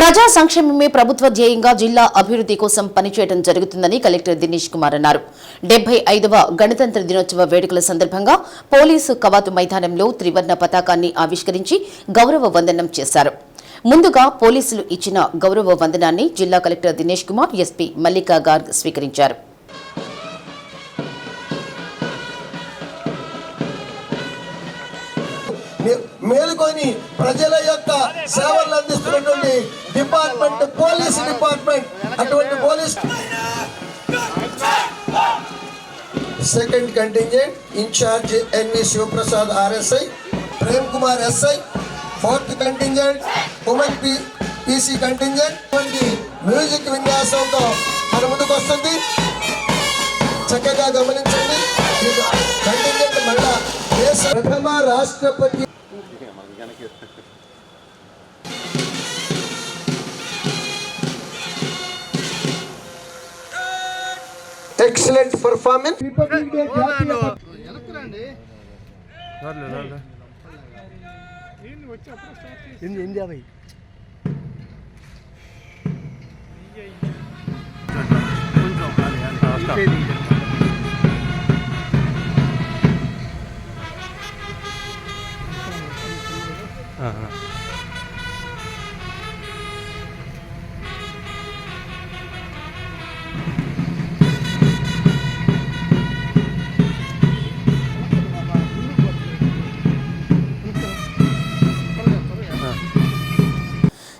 ప్రజా సంక్షేమమే ప్రభుత్వ ధ్యేయంగా జిల్లా అభివృద్ధి కోసం పనిచేయడం జరుగుతుందని కలెక్టర్ దినేష్ కుమార్ అన్నారు. డెబ్బై ఐదవ గణతంత్ర దినోత్సవ వేడుకల సందర్భంగా పోలీసు కవాతు మైదానంలో త్రివర్ణ పతాకాన్ని ఆవిష్కరించి గౌరవ వందనం చేశారు. ముందుగా పోలీసులు ఇచ్చిన గౌరవ వందనాన్ని జిల్లా కలెక్టర్ దినేష్ కుమార్ ఎస్పీ మల్లికా గార్గ్ స్వీకరించారు. మేలుకొని ప్రజల యొక్క సేవలు అందిస్తున్నటువంటి డిపార్ట్మెంట్ పోలీస్ డిపార్ట్మెంట్ అటువంటి police second contingent in charge NV Shivaprasad RSI Prem Kumar SI fourth contingent women P PC contingent వంటి మ్యూజిక్ విన్యాసంతో మన ముందుకు వస్తుంది. చక్కగా గమనించండి. ప్రథమ రాష్ట్రపతి ఎక్సలెంట్ పర్ఫార్మెన్స్ రిపబ్లిక్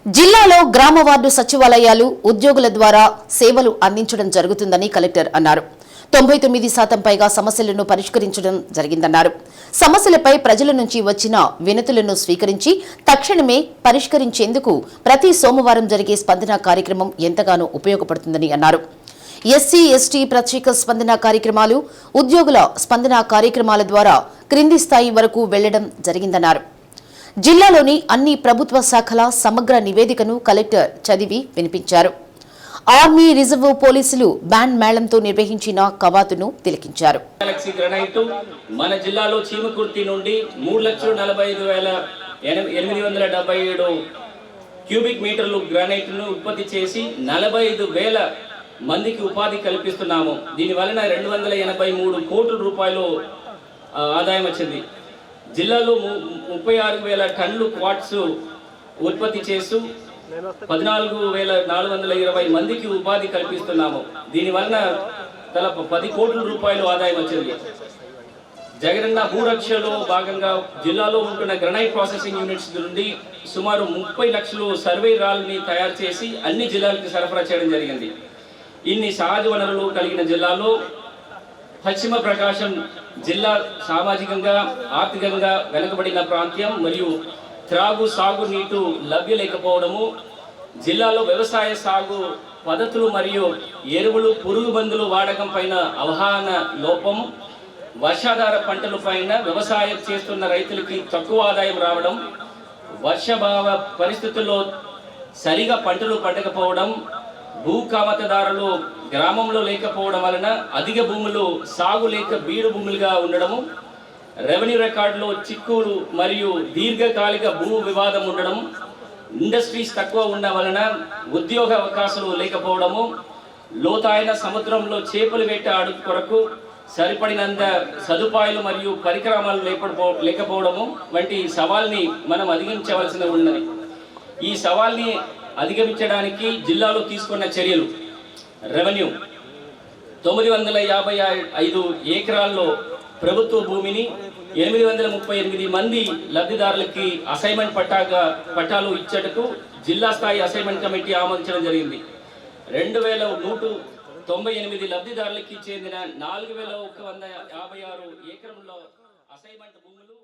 జిల్లాలో గ్రామ వార్డు సచివాలయాలు ఉద్యోగుల ద్వారా సేవలు అందించడం జరుగుతుందని కలెక్టర్ అన్నారు. తొంభై తొమ్మిది శాతం పైగా సమస్యలను పరిష్కరించడం జరిగిందన్నారు. సమస్యలపై ప్రజల నుంచి వచ్చిన వినతులను స్వీకరించి తక్షణమే పరిష్కరించేందుకు ప్రతి సోమవారం జరిగే స్పందన కార్యక్రమం ఎంతగానో ఉపయోగపడుతుందని అన్నారు. ఎస్సీ ఎస్టీ ప్రత్యేక స్పందన కార్యక్రమాలు ఉద్యోగుల స్పందన కార్యక్రమాల ద్వారా క్రింది స్థాయి వరకు వెళ్ళడం జరిగిందన్నారు. జిల్లాలోని అన్ని ప్రభుత్వ శాఖల సమగ్ర నివేదికను కలెక్టర్ చదివి వినిపించారు. ఆర్మీ రిజర్వ్ పోలీసులు బ్యాండ్ మేళంతో నిర్వహించిన కవాతును తిలకించారు. గెలాక్సీ గ్రనైట్ మన జిల్లాలో చీమకుర్తి నుండి మూడు లక్షల నలభై ఐదు వేల ఎనిమిది వందల డెబ్బై ఏడు క్యూబిక్ మీటర్లు గ్రానైట్ను ఉత్పత్తి చేసి నలభై ఐదు వేల మందికి ఉపాధి కల్పిస్తున్నాము. దీని వలన రెండు వందల ఎనభై మూడు కోట్ల రూపాయలు ఆదాయం వచ్చింది. జిల్లాలో ము- ముప్పై ఆరు వేల టన్నులు క్వాట్స్ ఉత్పత్తి చేస్తూ పద్నాలుగు వేల నాలుగు వందల ఇరవై మందికి ఉపాధి కల్పిస్తున్నాము. దీని వలన తల పది కోట్ల రూపాయలు ఆదాయం వచ్చింది. జగనన్న భూరక్షలో భాగంగా జిల్లాలో ఉంటున్న గ్రనైట్ ప్రాసెసింగ్ యూనిట్స్ నుండి సుమారు ముప్పై లక్షలు సర్వే రాల్ని తయారు చేసి అన్ని జిల్లాలకి సరఫరా చేయడం జరిగింది. ఇన్ని సహజ వనరులు కలిగిన జిల్లాలో పశ్చిమ ప్రకాశం జిల్లా సామాజికంగా ఆర్థికంగా వెనుకబడిన ప్రాంతం మరియు త్రాగు సాగు నీటు లభ్య లేకపోవడము జిల్లాలో వ్యవసాయ సాగు పద్ధతులు మరియు ఎరువులు పురుగు మందులు వాడకం పైన అవగాహన లోపం వర్షాధార పంటల పైన వ్యవసాయం చేస్తున్న రైతులకి తక్కువ ఆదాయం రావడం వర్షభావ పరిస్థితుల్లో సరిగా పంటలు పండకపోవడం భూ కామతదారులు గ్రామంలో లేకపోవడం వలన అధిక భూములు సాగు లేక బీడు భూములుగా ఉండడము రెవెన్యూ రికార్డులో చిక్కులు మరియు దీర్ఘకాలిక భూ వివాదం ఉండడం ఇండస్ట్రీస్ తక్కువ ఉన్న వలన ఉద్యోగ అవకాశాలు లేకపోవడము లోతైన సముద్రంలో చేపలు వేట అడుగు కొరకు సరిపడినంత సదుపాయాలు మరియు పరికరాలు లేకపో లేకపోవడము వంటి సవాల్ని మనం అధిగమించవలసి ఉన్నది ఈ సవాల్ని అధిగమించడానికి జిల్లాలో తీసుకున్న చర్యలు. రెవెన్యూ. తొమ్మిది వందల యాభై ఐదు ఎకరాల్లో ప్రభుత్వ భూమిని ఎనిమిది వందల ముప్పై ఎనిమిది మంది లబ్ధిదారులకి అసైన్మెంట్ పట్టాగా పట్టాలు ఇచ్చటకు జిల్లా స్థాయి అసైన్మెంట్ కమిటీ ఆమోదించడం జరిగింది. రెండు వేల నూట తొంభై ఎనిమిది లబ్ధిదారులకి చెందిన నాలుగు వేల ఒక వంద యాభై ఆరు ఎకరంలో అసైన్మెంట్ భూములు